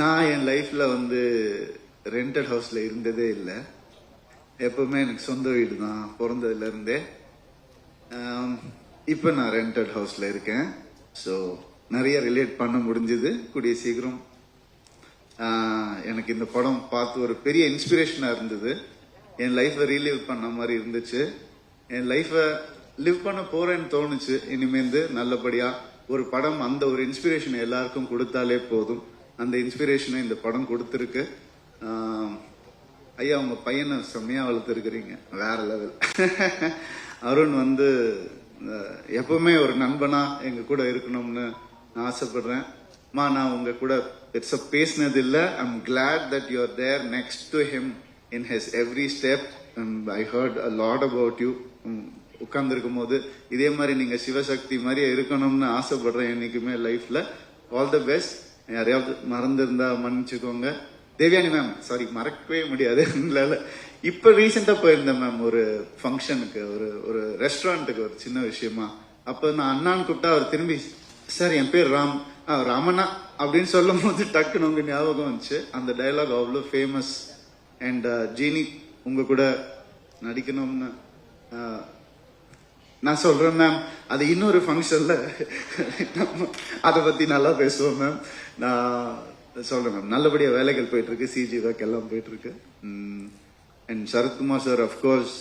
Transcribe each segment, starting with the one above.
நான் என் லைஃப்ல வந்து ரெண்டட் ஹவுஸ்ல இருந்ததே இல்லை. எப்பவுமே எனக்கு சொந்த வீடு தான் பிறந்ததுல இருந்தே. இப்ப நான் ரெண்டட் ஹவுஸ்ல இருக்கேன். ஸோ நிறைய ரிலேட் பண்ண முடிஞ்சது கூடிய சீக்கிரம். எனக்கு இந்த படம் பார்த்து ஒரு பெரிய இன்ஸ்பிரேஷனா இருந்தது. என் லைஃப்பை ரீலிவ் பண்ண மாதிரி இருந்துச்சு. என் லைஃப்பை லிவ் பண்ண போறேன்னு தோணுச்சு. இனிமேந்து நல்லபடியா ஒரு படம் அந்த ஒரு இன்ஸ்பிரேஷன் எல்லாருக்கும் கொடுத்தாலே போதும். அந்த இன்ஸ்பிரேஷனை இந்த படம் கொடுத்துருக்கு. ஐயா உங்க பையனை செம்மையா வளர்த்துருக்கிறீங்க. வேற லெவல் அருண் வந்து எப்பவுமே ஒரு நண்பனா எங்க கூட இருக்கணும்னு நான் ஆசைப்படுறேன். மா நான் உங்க கூட பெருசா பேசினது இல்லை I'm glad that you are there next to him in his every step I heard a lot about you உட்கார்ந்துருக்கும் போது இதே மாதிரி நீங்க சிவசக்தி மாதிரி இருக்கணும்னு ஆசைப்படுறேன் என்னைக்குமே லைஃப்ல ஆல் த பெஸ்ட் யாரையாவது மறந்துருந்தா மன்னிச்சுக்கோங்க. தேவியானி மேம் சாரி மறக்கவே முடியாது. எங்களால இப்ப ரீசெண்டா போயிருந்தேன் மேம் ஒரு ஃபங்க்ஷனுக்கு ஒரு ஒரு ரெஸ்டாரண்ட்டுக்கு ஒரு சின்ன விஷயமா. அப்ப நான் அண்ணான்னு கூப்பிட்டா அவர் திரும்பி சார் என் பேர் ராம். ராமண்ணா அப்படின்னு சொல்லும் போது டக்குன்னு உங்க ஞாபகம் வந்துச்சு. அந்த டயலாக் அவ்வளோ ஃபேமஸ் அண்ட் ஜீனி உங்க கூட நடிக்கணும்னு நான் சொல்றேன் மேம் அது இன்னொரு ஃபங்க்ஷனில் நம்ம அதை பற்றி நல்லா பேசுவோம் மேம் நான் சொல்கிறேன் மேம் நல்லபடியாக வேலைகள் போயிட்டுருக்கு. சிஜி ஒர்க் எல்லாம் போயிட்டுருக்கு. அண்ட் சரத்குமார் சார் அஃப்கோர்ஸ்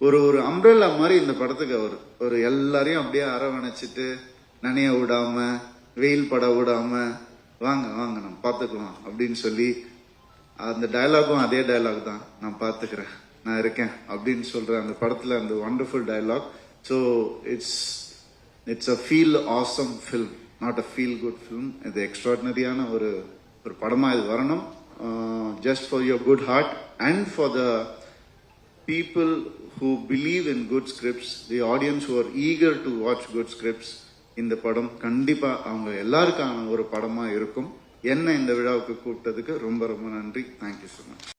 ஒரு ஒரு அம்ப்ரெல்லா மாதிரி இந்த படத்துக்கு அவர் ஒரு எல்லாரையும் அப்படியே அரவணைச்சிட்டு நனைய விடாம வெயில் பட விடாம வாங்க வாங்க நம்ம பார்த்துக்கலாம் அப்படின்னு சொல்லி அந்த டயலாகும் அதே டயலாக் தான். நான் பார்த்துக்கிறேன் நான் இருக்கேன் அப்படின்னு சொல்ற அந்த படத்துல அந்த wonderful dialogue so it's it's a feel awesome film not a feel good film இது எக்ஸ்ட்ராடினரியான ஒரு ஒரு படமாக இது வரணும். Just for your good heart and for the people who believe in good scripts the audience who eager eager watch good good இந்த படம் கண்டிப்பாக அவங்க எல்லாருக்கான ஒரு படமாக இருக்கும். என்ன இந்த விழாவுக்கு கூப்பிட்டதுக்கு ரொம்ப ரொம்ப நன்றி. Thank you so much